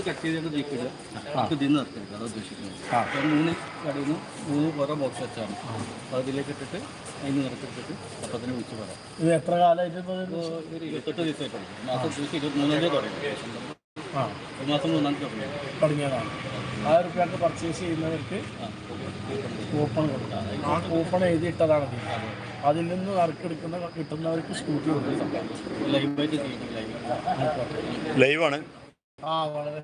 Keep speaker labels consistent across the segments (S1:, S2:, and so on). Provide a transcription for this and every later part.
S1: അത് കട്ട് ചെയ്തിട്ട് നീക്കിടുക നമുക്ക് ഇതിൽ നിന്ന് നിർത്തിയെടുക്കുക അത് ഉദ്ദേശിക്കുന്നത്.
S2: അപ്പം
S1: അപ്പോൾ മൂന്ന് കടയിൽ നിന്ന് മൂന്ന് ഓരോ ബോക്സ് വെച്ചാണ്. അപ്പോൾ അതിലേക്ക് ഇട്ടിട്ട് അതിന് നിറച്ചിട്ടിട്ട് അപ്പോൾ തന്നെ വിളിച്ച് പറയാം.
S2: ഇത് എത്ര കാലമായിട്ട്
S1: ഒരു ഇരുപത്തെട്ട് ദിവസമായിട്ടുണ്ട് മാസം ദിവസം ഇരുപത്തിമൂന്നാം തീയതി തുടങ്ങി.
S2: ആ.
S1: ഒരു മാസം മൂന്നാം തീയതി തുടങ്ങി.
S2: തുടങ്ങിയതാണ്. ആയിരം റുപ്യക്ക് പർച്ചേസ് ചെയ്യുന്നവർക്ക് കൂപ്പൺ കൊടുക്കാം. ആ കൂപ്പൺ എഴുതിയിട്ടതാണ് അതിൽ നിന്ന് നറുക്കെടുക്കുന്ന കിട്ടുന്നവർക്ക് സ്കൂട്ടി കൊടുക്കും.
S1: ലൈവായിട്ട്
S3: ലൈവാണ്
S2: ആ വളരെ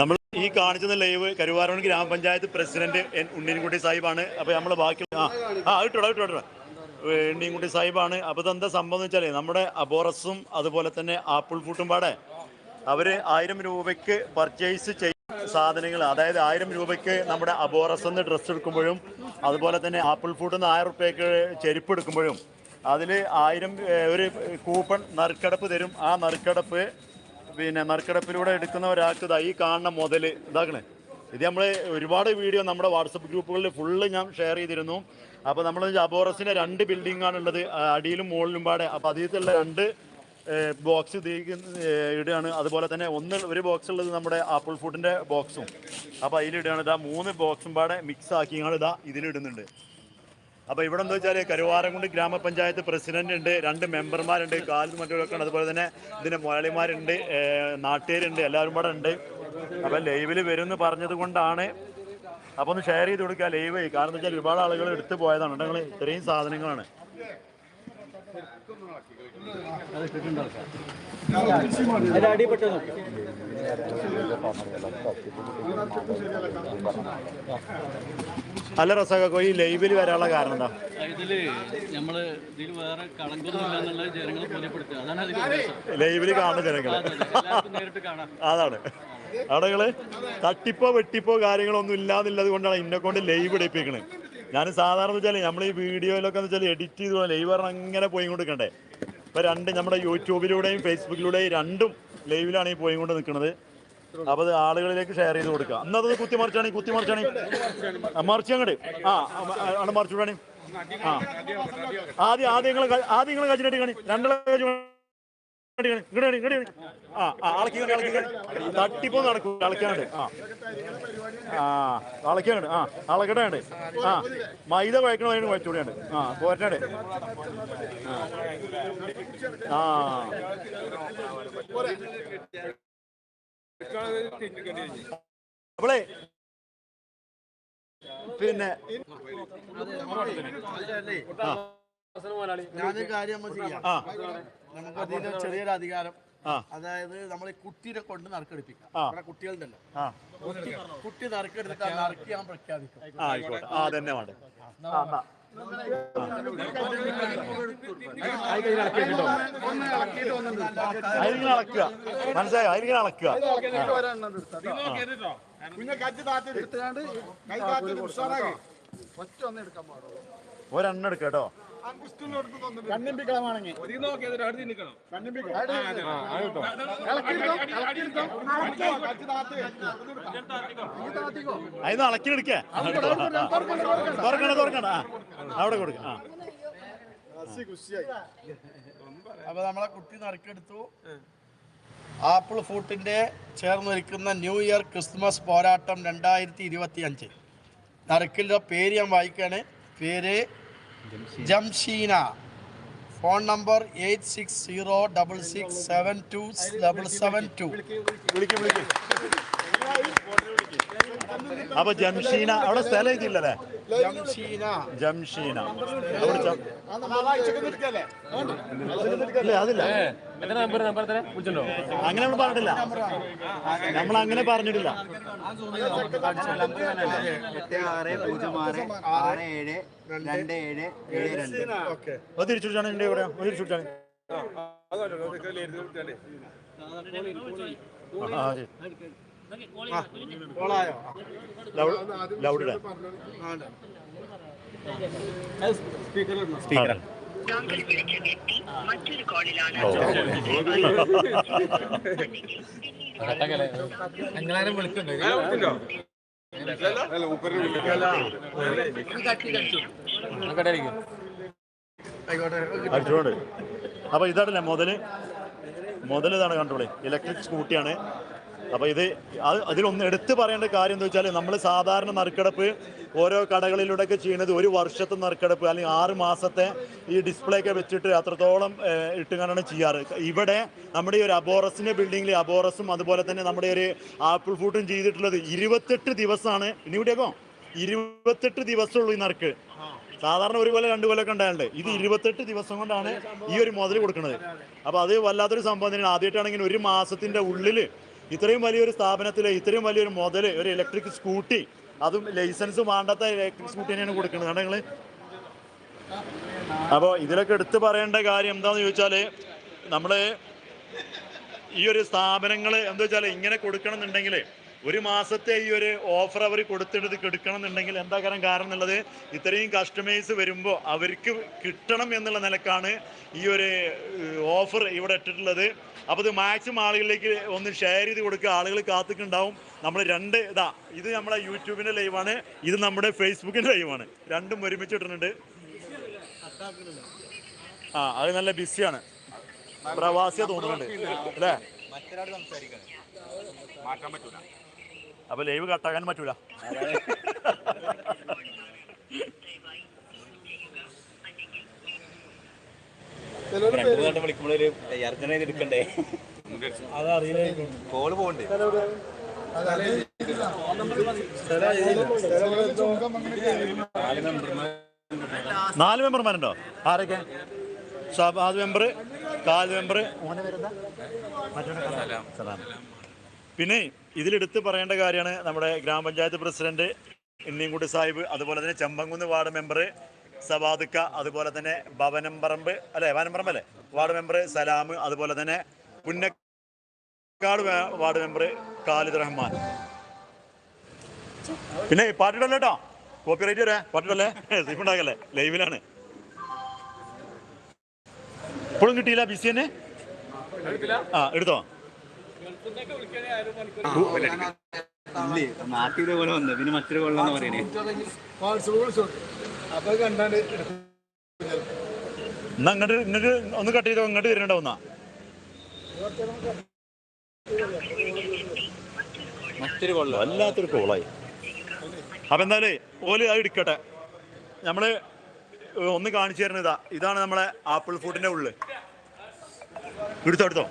S3: നമ്മൾ ഈ കാണിച്ച ലൈവ് കരുവാരോൺ ഗ്രാമപഞ്ചായത്ത് പ്രസിഡന്റ് എൻ ഉണ്ണിൻകുട്ടി സാഹിബാണ്. അപ്പോൾ നമ്മൾ ബാക്കി ആ ഉണ്ണിൻകുട്ടി സാഹിബാണ്. അപ്പോൾ ഇതെന്താ സംഭവം എന്ന് വെച്ചാൽ നമ്മുടെ അബോറസും അതുപോലെ തന്നെ ആപ്പിൾ ഫുട്ടും പാടെ അവർ ആയിരം രൂപയ്ക്ക് പർച്ചേസ് ചെയ്യും സാധനങ്ങൾ അതായത് ആയിരം രൂപയ്ക്ക് നമ്മുടെ അബോറസ് ഡ്രസ്സ് എടുക്കുമ്പോഴും അതുപോലെ തന്നെ ആപ്പിൾ ഫുഡ് നിന്ന് ആയിരം റുപ്യക്ക് ചെരുപ്പ് എടുക്കുമ്പോഴും അതിൽ ആയിരം ഒരു കൂപ്പൺ നറുക്കെടുപ്പ് തരും. ആ നറുക്കെടുപ്പ് പിന്നെ നറുക്കെടുപ്പിലൂടെ എടുക്കുന്ന ഒരാൾക്ക് ഈ കാണുന്ന മുതൽ ഇതാക്കണേ. ഇത് നമ്മൾ ഒരുപാട് വീഡിയോ നമ്മുടെ വാട്സപ്പ് ഗ്രൂപ്പുകളിൽ ഫുള്ള് ഞാൻ ഷെയർ ചെയ്തിരുന്നു. അപ്പോൾ നമ്മൾ അബോറസിന്റെ രണ്ട് ആ, അടിയിലും മുകളിലും പാടെ. അപ്പോൾ അതിലുള്ള രണ്ട് ബോക്സ് ഇടുകയാണ്. അതുപോലെ തന്നെ ഒന്ന് ഒരു ബോക്സ് ഉള്ളത് നമ്മുടെ ആപ്പിൾ ഫുഡിന്റെ ബോക്സും. അപ്പോൾ അതിലിടുകയാണ്. ഇതാ മൂന്ന് ബോക്സും പാടെ മിക്സ് ആക്കിയാണ് ഇതാ ഇതിലിടുന്നുണ്ട്. അപ്പോൾ ഇവിടെ എന്താ വെച്ചാൽ കരുവാരംകുണ്ട് ഗ്രാമപഞ്ചായത്ത് പ്രസിഡന്റ് ഉണ്ട് രണ്ട് മെമ്പർമാരുണ്ട് കാലും മറ്റൊക്കെ ഉണ്ട് അതുപോലെ തന്നെ ഇതിന്റെ മുതലാളിമാരുണ്ട് നാട്ടുകാരുണ്ട് എല്ലാവരും കൂടെ ഉണ്ട്. അപ്പോൾ ലൈവിൽ വരും എന്ന് പറഞ്ഞത് കൊണ്ടാണ് അപ്പോൾ ഒന്ന് ഷെയർ ചെയ്ത് കൊടുക്കുക ലൈവ്. കാരണം എന്താ വെച്ചാൽ ഒരുപാട് ആളുകൾ എടുത്തു പോയതാണ്. ഞങ്ങൾ ഇത്രയും സാധനങ്ങളാണ്
S1: അത് ഇട്ടിട്ടുണ്ടാവും അതിൽ അടിപ്പെട്ടു നോക്കി
S3: അല്ല റസാഖോ ഈ ലൈവിൽ വരാനുള്ള കാരണം എന്താ?
S1: ഇതിൽ നമ്മൾ ഇതിൽ വേറെ കളങ്കൊന്നുമില്ല എന്നുള്ളത് ജനങ്ങളെ ബോധ്യപ്പെടുത്തുക. അതാണ്
S3: ലൈവിൽ കാണുന്ന ജനങ്ങൾ
S1: നേരിട്ട് കാണാം.
S3: അതാണ്. അവിടെ തട്ടിപ്പോ വെട്ടിപ്പോ കാര്യങ്ങളൊന്നും ഇല്ലാന്നുള്ളത് കൊണ്ടാണ് ഇന്നെ കൊണ്ട് ലൈവ് എടുപ്പിക്കണത് ഞാൻ സാധാരണ വെച്ചാൽ നമ്മൾ ഈ വീഡിയോയിലൊക്കെ എന്ന് വെച്ചാൽ എഡിറ്റ് ചെയ്ത് ലൈവ് അങ്ങനെ പോയി കൊടുക്കണ്ടേ. ഇപ്പൊ രണ്ട് നമ്മുടെ യൂട്യൂബിലൂടെയും ഫേസ്ബുക്കിലൂടെയും രണ്ടും ലൈവിലാണ് ഈ പോയി കൊണ്ട് നിൽക്കുന്നത് അപ്പൊ അത് ആളുകളിലേക്ക് ഷെയർ ചെയ്ത് കൊടുക്കുക അന്നത് കുത്തി മറിച്ചാണ് കുത്തി മറിച്ചാണ് മറിച്ച് അങ്ങോട്ട് ആ ആണ് വേണേ ആ. ആദ്യം ആദ്യം നിങ്ങൾ ആദ്യം കഴിച്ചിട്ട് കാണി രണ്ടാളെ ആ. തട്ടിപ്പോ നടക്കും അളക്കാണ്ട് ആ. അളക്കാണ്ട് ആ അളക്കട്ടാണ്ട് ആ മൈദ കുഴക്കണമായിരുന്നു കുഴച്ചുകൂടിയാണ്ട് ആ പോറ്റാണ്ട് ആ. അവളെ. പിന്നെ.
S2: ഞാനൊരു കാര്യം നമ്മൾ ചെയ്യാം. നമുക്ക് അതിന്റെ ചെറിയൊരു അധികാരം അതായത് നമ്മൾ ഈ കുട്ടീനെ കൊണ്ട് നറുക്കെടുപ്പിക്കാം. കുട്ടികളുണ്ടല്ലോ.
S3: ആ.
S2: കുട്ടി നറുക്കെടുത്തിട്ട് ആ നറുക്കി ഞാൻ പ്രഖ്യാപിക്കും.
S3: ആ ആയിക്കോട്ടെ. ആ തന്നെ വേണ്ട ആ എന്നാ. അതിലിങ്ങനെ അളക്കുക. മനസ്സിലായോ? അതിലിങ്ങനെ അളക്കുക. ഒരെണ്ണം എടുക്കുക കേട്ടോ. അതിന്ന് അളക്കി എടുക്കേ തുറക്കണ തുറക്കണ ആ അവിടെ കൊടുക്ക ആ
S2: അപ്പൊ നമ്മളെ കുട്ടി നറുക്കെടുത്തു ആപ്പിൾ ഫൂട്ടിന്റെ ചേർന്നിരിക്കുന്ന ന്യൂ ഇയർ ക്രിസ്മസ് പോരാട്ടം രണ്ടായിരത്തി ഇരുപത്തി അഞ്ച് നറുക്കിന്റെ പേര് ഞാൻ വായിക്കാണ് പേര് Jamsheena. Phone number eight six zero double six seven two double seven two.
S3: വിളിക്കും വിളിക്കും. അപ്പൊ ജംഷീന അവിടെ സ്ഥലം എഴുതിയില്ലല്ലേ
S2: ജംഷീന.
S3: അതില്ല. അങ്ങനെ നമ്മൾ പറഞ്ഞിട്ടില്ല. നമ്മൾ അങ്ങനെ പറഞ്ഞിട്ടില്ല.
S4: എട്ട് ആറ് പൂജ്യം ആറ് ആറ് ഏഴ് രണ്ട് ഏഴ് ഏഴ് രണ്ട്
S2: ഓക്കെ
S3: അത് തിരിച്ചുവിട്ടാണ് എന്റെ ഇവിടെ തിരിച്ചുവിട്ടാണ് ആ ശരി.
S2: കോളായോ?
S3: Loud speaker. അടിച്ചോണ്ട് അപ്പോൾ ഇതാണല്ലേ മുതൽ? മുതൽ ഇതാണ് കണ്ടോളി ഇലക്ട്രിക് സ്കൂട്ടിയാണ്. അപ്പോൾ ഇത് അത് അതിലൊന്ന് എടുത്തു പറയേണ്ട കാര്യം എന്താ വെച്ചാൽ നമ്മൾ സാധാരണ നറുക്കെടുപ്പ് ഓരോ കടകളിലൂടെയൊക്കെ ചെയ്യുന്നത് ഒരു വർഷത്തെ നറുക്കെടുപ്പ് അല്ലെങ്കിൽ ആറ് മാസത്തെ ഈ ഡിസ്പ്ലേ ഒക്കെ വെച്ചിട്ട് അത്രത്തോളം ഇട്ടുകൊണ്ടാണ് ചെയ്യാറ്. ഇവിടെ നമ്മുടെ ഈ ഒരു അബോറസിന്റെ ബിൽഡിങ്ങിൽ അബോറസും അതുപോലെ തന്നെ നമ്മുടെ ഒരു ആപ്പിൾ ഫ്രൂട്ടും ചെയ്തിട്ടുള്ളത് ഇരുപത്തെട്ട് ദിവസമാണ്. ഇനി ഇവിടെയൊക്കെ ഇരുപത്തെട്ട് ദിവസമുള്ളൂ ഈ നറുക്ക്. സാധാരണ ഒരു കൊല്ലം രണ്ട് കൊല്ലമൊക്കെ ഉണ്ടായിട്ടുണ്ട് ഇത് ഇരുപത്തെട്ട് ദിവസം കൊണ്ടാണ് ഈ ഒരു മുതൽ കൊടുക്കുന്നത് അപ്പോൾ അത് വല്ലാത്തൊരു സംഭവം തന്നെയാണ്. ആദ്യമായിട്ടാണെങ്കിൽ ഒരു മാസത്തിന്റെ ഉള്ളിൽ ഇത്രയും വലിയൊരു സ്ഥാപനത്തിൽ ഇത്രയും വലിയൊരു മുതൽ ഒരു ഇലക്ട്രിക് സ്കൂട്ടി അതും ലൈസൻസ് വേണ്ടാത്ത ഇലക്ട്രിക് സ്കൂട്ടി തന്നെയാണ് കൊടുക്കുന്നത്. കാരണം നിങ്ങൾ അപ്പോൾ ഇതിലൊക്കെ എടുത്തു പറയേണ്ട കാര്യം എന്താണെന്ന് ചോദിച്ചാൽ നമ്മൾ ഈ ഒരു സ്ഥാപനങ്ങൾ എന്താ വെച്ചാൽ ഇങ്ങനെ കൊടുക്കണം എന്നുണ്ടെങ്കിൽ ഒരു മാസത്തെ ഈ ഒരു ഓഫർ അവർ കൊടുത്തിട്ട് കൊടുക്കണം എന്നുണ്ടെങ്കിൽ എന്താ കാരണം കാരണം എന്നുള്ളത് ഇത്രയും കസ്റ്റമേഴ്സ് വരുമ്പോൾ അവർക്ക് കിട്ടണം എന്നുള്ള നിലക്കാണ് ഈ ഒരു ഓഫർ ഇവിടെ ഇട്ടിട്ടുള്ളത്. അപ്പോൾ ഇത് മാക്സിമം ആളുകളിലേക്ക് ഒന്ന് ഷെയർ ചെയ്ത് കൊടുക്കുക. ആളുകൾ കാത്തിക്കുണ്ടാവും നമ്മൾ രണ്ട് ഇതാ ഇത് നമ്മുടെ യൂട്യൂബിന്റെ ലൈവാണ് ഇത് നമ്മുടെ ഫേസ്ബുക്കിന്റെ ലൈവാണ് രണ്ടും ഒരുമിച്ച് ഇട്ടിട്ടുണ്ട്. ആ അത് നല്ല ബിസിയാണ്. പ്രവാസിയെ തോന്നുന്നുണ്ട്. അല്ലേ? മറ്റൊരാൾ ലൈവ് മാറ്റാൻ പറ്റൂല.
S4: വിളിക്കുമ്പോഴൊരു ലൈവ് കട്ടാക്കാൻ കോൾ പോകണ്ടേ
S3: നാല് മെമ്പർമാരുണ്ടോ? ആരൊക്കെ? സഭാ മെമ്പർ കാൽ മെമ്പർ സലാം. പിന്നെ ഇതിലെടുത്ത് പറയേണ്ട കാര്യമാണ് നമ്മുടെ ഗ്രാമപഞ്ചായത്ത് പ്രസിഡന്റ് ഇന്നിയൻകുട്ടി സാഹിബ് അതുപോലെ തന്നെ ചെമ്പങ്കുന്ന് വാർഡ് മെമ്പർ സവാദുക്ക അതുപോലെ തന്നെ ഭവനംപറമ്പ് അല്ലെ ഭവനംപറമ്പ് അല്ലേ വാർഡ് മെമ്പർ സലാം അതുപോലെ തന്നെ പുന്നക്കാട് വാർഡ് മെമ്പർ ഖാലിദ് റഹ്മാൻ. പിന്നെ പാട്ടിടല്ലോ കേട്ടോ. കോപ്പി റൈറ്റ് വരെ പാട്ടിടല്ലേ ഉണ്ടാക്കല്ലേ? ലൈവിലാണ് ഇപ്പോഴും കിട്ടിയില്ല ബിസി തന്നെ ആ എടുത്തോ?
S4: ഇല്ലേ? നാട്ടിൽ പോലെ വന്നു. പിന്നെ മറ്റൊരു കൊള്ളാന്ന് പറയണേ.
S3: എന്നാ ഇങ്ങോട്ട് ഇങ്ങോട്ട് ഒന്ന് കട്ട് ചെയ്തോ? ഇങ്ങോട്ട് വരണ്ട ഒന്നാ
S4: മറ്റൊരു കൊള്ളം
S3: വല്ലാത്തൊരു കോളായി. അപ്പൊ എന്തായാലും ഓൽ അത് എടുക്കട്ടെ. നമ്മൾ ഒന്ന് കാണിച്ചു തരുന്നത് ഇതാ. ഇതാണ് നമ്മളെ ആപ്പിൾ ഫുഡിന്റെ ഉള്ളിൽ എടുത്തോ എടുത്തോ?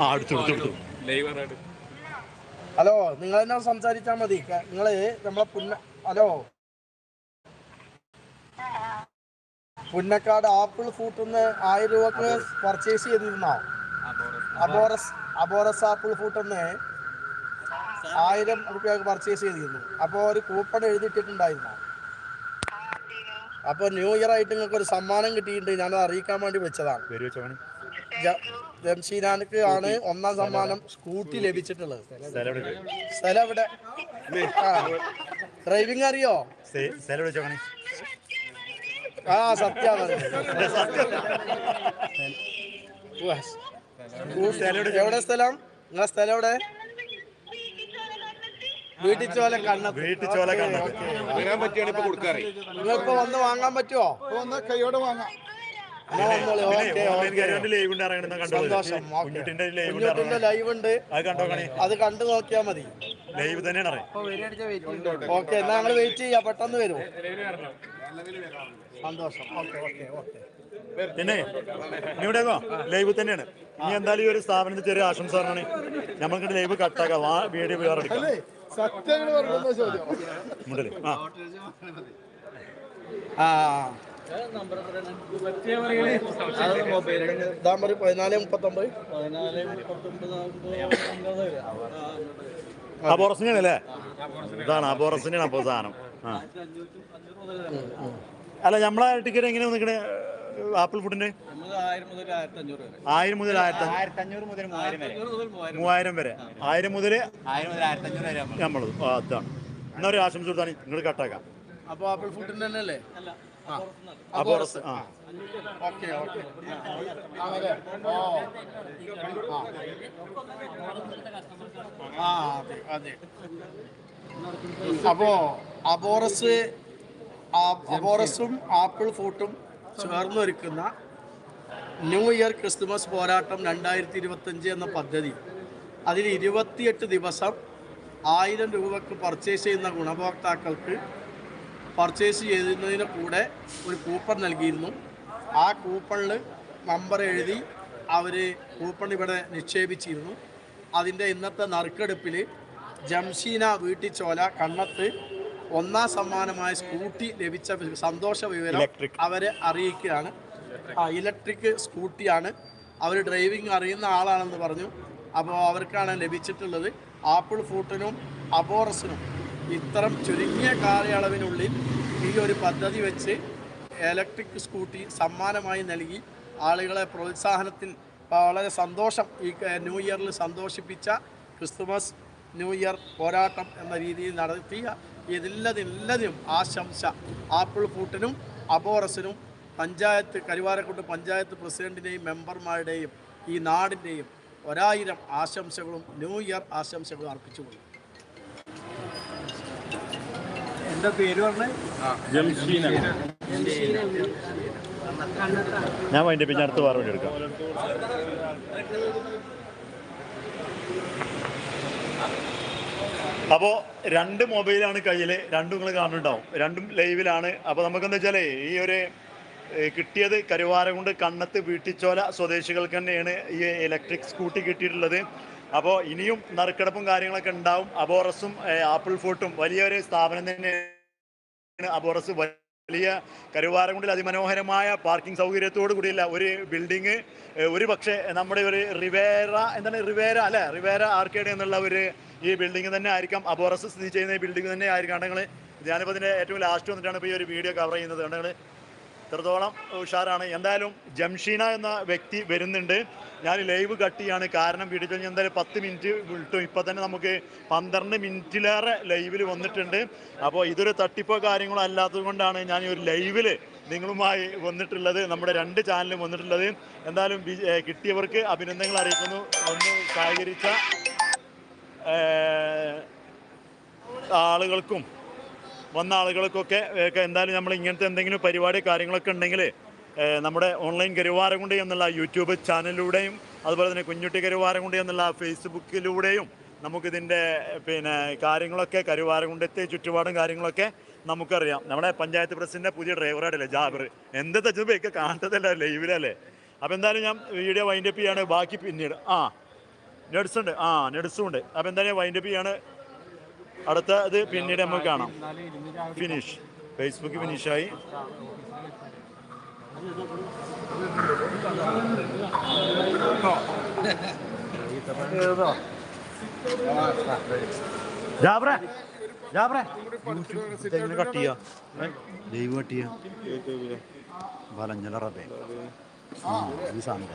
S3: ആ എടുത്തു എടുത്തു എടുത്തു.
S2: ഹലോ നിങ്ങൾ തന്നെ സംസാരിച്ചാൽ മതി നിങ്ങൾ നമ്മളെ പുന്ന ഹലോ. പുന്നക്കാട് ആപ്പിൾ ഫ്രൂട്ടിന്ന് ആയിരം രൂപക്ക് പർച്ചേസ് ചെയ്തിരുന്നോ? അബോറസ് അബോറസ് ആപ്പിൾ ഫ്രൂട്ടിന്ന് ആയിരം റുപ്യക്ക് പർച്ചേസ് ചെയ്തിരുന്നു. അപ്പോൾ ഒരു കൂപ്പൺ എഴുതിയിട്ടിട്ടുണ്ടായിരുന്നു? അപ്പോൾ ന്യൂ ഇയർ ആയിട്ട് നിങ്ങൾക്ക് ഒരു സമ്മാനം കിട്ടിയിട്ടുണ്ട്. ഞാനത് അറിയിക്കാൻ വേണ്ടി വെച്ചതാണ്
S3: പേര് വെച്ചോണേ
S2: ജ- ജംഷീദാനക്ക് ആണ് ഒന്നാം സമ്മാനം സ്കൂട്ടി ലഭിച്ചിട്ടുള്ളത്.
S3: സ്ഥലം എവിടെ?
S2: ഡ്രൈവിംഗ് അറിയോ? ആ സത്യാണ് എവിടെ സ്ഥലം? നിങ്ങളെ സ്ഥലം എവിടെ? വീട്ടിച്ചോല ചോല വീട്ടിച്ചോല
S3: വീട്ടിൽ ചോല കണ്ടത്
S2: നിങ്ങളിപ്പോ വന്ന് വാങ്ങാൻ പറ്റുമോ കൈയോടെ വാങ്ങാം.
S3: ലൈവ് ഉണ്ട് ഇറങ്ങുന്ന കണ്ടോ?
S2: സന്തോഷം
S3: ലൈവ് ഉണ്ട്
S2: ലൈവ് ഉണ്ട്
S3: അത് കണ്ടോ
S2: അത് കണ്ടു നോക്കിയാ മതി.
S3: ലൈവ് തന്നെയാണ്
S2: ഓക്കെ എന്നാ ഞങ്ങൾ വെയിറ്റ് ചെയ്യാം. പെട്ടെന്ന് വരും. സന്തോഷം. Okay okay okay.
S3: പിന്നെ ഇവിടെ ലൈവ് തന്നെയാണ്. ഇനി എന്തായാലും ഈ ഒരു സ്ഥാപനത്തിൽ ചെറിയ ആശംസ പറഞ്ഞാണ് നമ്മൾക്ക് ലൈവ് കട്ടാക്കാം. ആ വീഡിയോ വേറെ എടുക്കാം. ആ.
S2: പതിനാല് മുപ്പത്തൊമ്പത്
S1: പതിനാല് മുപ്പത്തൊമ്പത്
S3: അല്ലേ ഇതാണ് അബോറസിനാണ് അപ്പോ സാധനം. അല്ല നമ്മളെ ടിക്കറ്റ് എങ്ങനെയാ നിൽക്കണേ ആപ്പിൾ ഫുഡിന്റെ
S1: നമ്മൾ ആയിരം മുതൽ ആയിരത്തി അഞ്ഞൂറ്
S3: മുതൽ
S4: മൂവായിരം വരെ.
S3: ആയിരം മുതൽ
S4: നമ്മൾ
S3: നമ്മളത് അതാണ് എന്നാ ഒരു ആശംസ കൊടുത്താണ് നിങ്ങൾ കട്ടാക്കാം
S2: അപ്പൊ ആപ്പിൾ ഫുഡിന്റെ തന്നെ അല്ലേ
S3: അബോറസ് ആ.
S2: Okay okay. അങ്ങനെ. ഓ. ആ. അതെ അതെ. അപ്പോ അബോറസ് അബോറസും ആപ്പിൾ ഫ്രൂട്ടും ചേർന്നൊരുക്കുന്ന ന്യൂ ഇയർ ക്രിസ്തുമസ് പോരാട്ടം രണ്ടായിരത്തി ഇരുപത്തഞ്ച് എന്ന പദ്ധതി. അതിൽ ഇരുപത്തിയെട്ട് ദിവസം ആയിരം രൂപക്ക് പർച്ചേസ് ചെയ്യുന്ന ഗുണഭോക്താക്കൾക്ക് പർച്ചേസ് ചെയ്യുന്നതിന് കൂടെ ഒരു കൂപ്പൺ നൽകിയിരുന്നു. ആ കൂപ്പണിൽ നമ്പർ എഴുതി അവർ കൂപ്പൺ ഇവിടെ നിക്ഷേപിച്ചിരുന്നു. അതിന്റെ ഇന്നത്തെ നറുക്കെടുപ്പിൽ ജംഷീന വീട്ടിച്ചോല കണ്ണത്ത് ഒന്നാം സമ്മാനമായ സ്കൂട്ടി ലഭിച്ച സന്തോഷ വിവരം അവരെ അറിയിക്കുകയാണ്. ആ ഇലക്ട്രിക് സ്കൂട്ടിയാണ്. അവർ ഡ്രൈവിംഗ് അറിയുന്ന ആളാണെന്ന് പറഞ്ഞു. അപ്പോൾ അവർക്കാണ് ലഭിച്ചിട്ടുള്ളത്. ആപ്പിൾ ഫ്രൂട്ടിനും അബോറസിനും ഇത്തരം ചുരുങ്ങിയ കാലയളവിനുള്ളിൽ ഈ ഒരു പദ്ധതി വെച്ച് ഇലക്ട്രിക് സ്കൂട്ടി സമ്മാനമായി നൽകി. ആളുകളെ പ്രോത്സാഹനത്തിൽ വളരെ സന്തോഷം ഈ ന്യൂ ഇയറിൽ സന്തോഷിപ്പിച്ച ക്രിസ്തുമസ് ന്യൂ ഇയർ പോരാട്ടം എന്ന രീതിയിൽ നടത്തിയ ഇതില്ലതില്ലതിനും ആശംസ. ആപ്പിൾ കൂട്ടിനും അബോറസിനും പഞ്ചായത്ത് കരുവാരക്കുണ്ട് പഞ്ചായത്ത് പ്രസിഡന്റിന്റെയും മെമ്പർമാരുടെയും ഈ നാടിന്റെയും ഒരായിരം ആശംസകളും ന്യൂ ഇയർ ആശംസകളും അർപ്പിച്ചുകൊള്ളും.
S4: എന്താ പേര് പറഞ്ഞേ?
S3: ഞാൻ വൈൻഡ് പിന്നെ അടുത്ത് പറഞ്ഞു എടുക്കാം. അപ്പോൾ രണ്ട് മൊബൈലാണ് കയ്യിൽ രണ്ടും നിങ്ങൾ കാണുന്നുണ്ടാവും. രണ്ടും ലൈവിലാണ്. അപ്പോൾ നമുക്കെന്താ വെച്ചാലേ ഈ ഒരു കിട്ടിയത് കരുവാരം കൊണ്ട് കണ്ണത്ത് വീട്ടിച്ചോല സ്വദേശികൾക്ക് തന്നെയാണ് ഈ ഇലക്ട്രിക് സ്കൂട്ടി കിട്ടിയിട്ടുള്ളത്. അപ്പോൾ ഇനിയും നറുക്കെടുപ്പും കാര്യങ്ങളൊക്കെ ഉണ്ടാവും. അബോറസും ആപ്പിൾ ഫോർട്ടും വലിയൊരു സ്ഥാപനം തന്നെയാണ്. അബോറസ് വലിയ കരുവാരങ്കുണ്ടിൽ അതിമനോഹരമായ പാർക്കിംഗ് സൗകര്യത്തോടു കൂടിയില്ല ഒരു ബിൽഡിങ്. ഒരു പക്ഷേ നമ്മുടെ ഒരു റിവേറ എന്താണ് റിവേര? അല്ലെ? റിവേര ആർക്കേഡ് എന്നുള്ള ഒരു ഈ ബിൽഡിംഗ് തന്നെ ആയിരിക്കാം. അബോറസ് സ്ഥിതി ചെയ്യുന്ന ഈ ബിൽഡിംഗ് തന്നെ ആയിരിക്കാം. നിങ്ങൾ ഞാനിപ്പോൾ ഇതിന്റെ ഏറ്റവും ലാസ്റ്റ് വന്നിട്ടാണ് ഇപ്പോൾ ഈ ഒരു വീഡിയോ കവർ ചെയ്യുന്നത്. കണ്ടങ്ങൾ ഇത്രത്തോളം ഉഷാറാണ്. എന്തായാലും ജംഷീന എന്ന വ്യക്തി വരുന്നുണ്ട്. ഞാൻ ലൈവ് കട്ട് ചെയ്യാണ്. കാരണം വീഡിയോ ഞാൻ എന്തായാലും പത്ത് മിനിറ്റ് വിട്ടു. ഇപ്പം തന്നെ നമുക്ക് പന്ത്രണ്ട് മിനിറ്റിലേറെ ലൈവിൽ വന്നിട്ടുണ്ട്. അപ്പോൾ ഇതൊരു തട്ടിപ്പോ കാര്യങ്ങളോ അല്ലാത്തത് കൊണ്ടാണ് ഞാൻ ഈ ഒരു ലൈവിൽ നിങ്ങളുമായി വന്നിട്ടുള്ളത്. നമ്മുടെ രണ്ട് ചാനലും വന്നിട്ടുള്ളത്. എന്തായാലും കിട്ടിയവർക്ക് അഭിനന്ദനങ്ങൾ അറിയിക്കുന്നു. ഒന്ന് സഹകരിച്ച ആളുകൾക്കും വന്ന ആളുകൾക്കൊക്കെ എന്തായാലും നമ്മൾ ഇങ്ങനത്തെ എന്തെങ്കിലും പരിപാടി കാര്യങ്ങളൊക്കെ ഉണ്ടെങ്കിൽ നമ്മുടെ ഓൺലൈൻ കരുവാരകുണ്ടി എന്നുള്ള യൂട്യൂബ് ചാനലിലൂടെയും അതുപോലെ തന്നെ കുഞ്ഞുട്ടി കരുവാരകുണ്ടി എന്നുള്ള ഫേസ്ബുക്കിലൂടെയും നമുക്കിതിന്റെ പിന്നെ കാര്യങ്ങളൊക്കെ കരുവാരകുണ്ടത്തെ ചുറ്റുപാടും കാര്യങ്ങളൊക്കെ നമുക്കറിയാം. നമ്മുടെ പഞ്ചായത്ത് പ്രസിഡന്റെ പുതിയ ഡ്രൈവറായിട്ടല്ലേ ജാബർ. എന്ത് തെച്ചൊക്കെ കാണത്തതല്ല ലൈവിലല്ലേ അപ്പോൾ എന്തായാലും ഞാൻ വീഡിയോ വൈൻഡപ്പ് ചെയ്യാണ്. ബാക്കി പിന്നീട് ആ നെഡ്സ് ഉണ്ട് ആ നെഡ്സും ഉണ്ട്. അപ്പോൾ എന്തായാലും വൈൻഡപ്പ് ചെയ്യാണ്. അടുത്ത ഇത് പിന്നീട് നമുക്ക് കാണാം. ഫിനിഷ് ഫേസ്ബുക്ക് ഫിനിഷായി ജാബ്രെ ജാബ്രെ ഇതെങ്ങനെ കട്ട് ചെയ്യാ?
S4: ദൈവം കട്ടിയ വലഞ്ഞല റബേ ഈ സാധനം